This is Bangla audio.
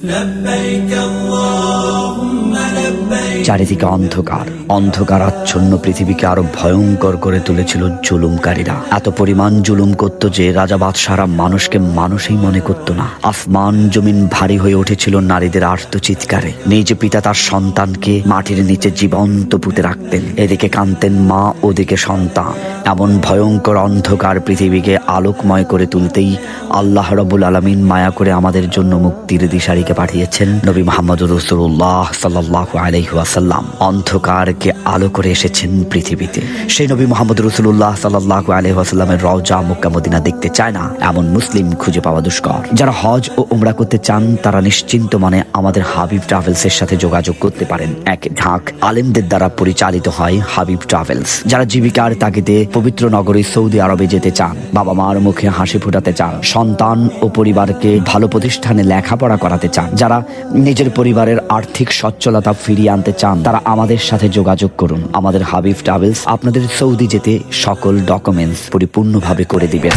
لبيك اللهم চারিদিকে অন্ধকার। অন্ধকার আচ্ছন্ন পৃথিবীকে আরও ভয়ঙ্কর করে তুলেছিল জুলুমকারীরা। এত পরিমাণ জুলুম করত যে রাজা বাদশারা মানুষকে মানুষই মনে করত না। আসমান জমিন ভারী হয়ে উঠেছিল নারীদের আর্ত চিৎকারে। নিজ পিতা তার সন্তানকে মাটির নিচে জীবন্ত পুঁতে রাখতেন। এদিকে কানতেন মা, ওদিকে সন্তান। এমন ভয়ঙ্কর অন্ধকার পৃথিবীকে আলোকময় করে তুলতেই আল্লাহ রবুল আলমিন মায়া করে আমাদের জন্য মুক্তির দিশারিকে পাঠিয়েছেন নবী মোহাম্মদ রসুল্লাহ সাল্লাহ আলহিহাসাল্লাম অন্ধকারকে আলো করে এসেছেন পৃথিবীতে। সেই নবী মোহাম্মদ রসুল্লাহ সাল্লাহ আলহিহাসাল্লামের রওজা মুক্কা মদিনা দেখতে চায় না, এমন মুসলিম খুঁজে পাওয়া দুষ্কর। যারা হজ ও উমরা করতে চান, তারা নিশ্চিন্ত মানে আমাদের হাবিব ট্রাভেলসের সাথে যোগাযোগ করতে পারেন। এক ঝাঁক আলেমদের দ্বারা পরিচালিত হয় হাবিব ট্রাভেলস। যারা জীবিকার তাগিদে পবিত্র নগরী সৌদি আরবে যেতে চান বাবা মার মুখে হাসি ফুটাতে চান, সন্তান ও পরিবারকে ভালো প্রতিষ্ঠানে লেখাপড়া করাতে চান, যারা নিজের পরিবারের আর্থিক সচ্ছলতা ফিরিয়ে আনতে চান চান। তারা আমাদের সাথে যোগাযোগ করুন। আমাদের হাবিব ট্রাভেলস আপনাদের সৌদি যেতে সকল ডকুমেন্টস পরিপূর্ণভাবে করে দিবেন